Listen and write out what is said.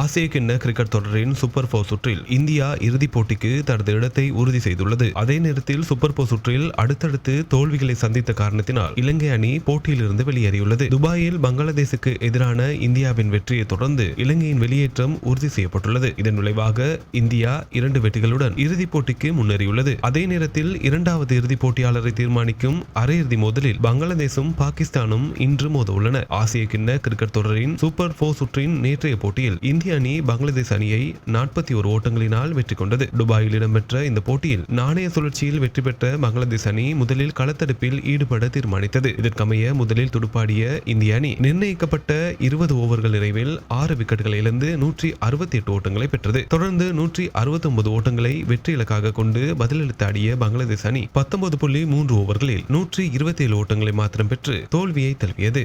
ஆசிய கிண்ண கிரிக்கெட் தொடரின் சூப்பர் போர் சுற்றில் இந்தியா இறுதிப் போட்டிக்கு தனது இடத்தை உறுதி செய்துள்ளது. அதே நேரத்தில் சூப்பர் போர் சுற்றில் அடுத்தடுத்து தோல்விகளை சந்தித்த காரணத்தினால் இலங்கை அணி போட்டியிலிருந்து வெளியேறியுள்ளது. துபாயில் பங்களாதேசுக்கு எதிரான இந்தியாவின் வெற்றியை தொடர்ந்து இலங்கையின் வெளியேற்றம் உறுதி செய்யப்பட்டுள்ளது. இதன் விளைவாக இந்தியா இரண்டு வெற்றிகளுடன் இறுதிப் போட்டிக்கு முன்னேறியுள்ளது. அதே நேரத்தில் இரண்டாவது இறுதிப் போட்டியாளரை தீர்மானிக்கும் அரையிறுதி மோதலில் பங்களாதேசும் பாகிஸ்தானும் இன்று மோத உள்ளன ஆசிய கிண்ண கிரிக்கெட் தொடரின் சூப்பர் போர் சுற்றின் நேற்றைய போட்டியில் இந்திய அணி பங்களாதேஷ் அணியை நாற்பத்தி ஒரு ஓட்டங்களினால் வெற்றி கொண்டது. துபாயில் இடம்பெற்ற இந்த போட்டியில் நாணய சுழற்சியில் வெற்றி பெற்ற பங்களாதேஷ் அணி முதலில் களத்தடுப்பில் ஈடுபட தீர்மானித்தது. இதற்கமைய முதலில் துடுப்பாடிய இந்திய அணி நிர்ணயிக்கப்பட்ட இருபது ஓவர்கள் நிறைவில் ஆறு விக்கெட்டுகளை இழந்து நூற்றி அறுபத்தி எட்டு ஓட்டங்களை பெற்றது. தொடர்ந்து நூற்றி அறுபத்தி ஒன்பது ஓட்டங்களை வெற்றி இலக்காக கொண்டு பதிலளித்த ஆடிய பங்களாதேஷ் அணி பத்தொன்பது புள்ளி மூன்று ஓவர்களில் நூற்றி இருபத்தி ஏழு ஓட்டங்களை மாத்திரம் பெற்று தோல்வியை தழுவியது.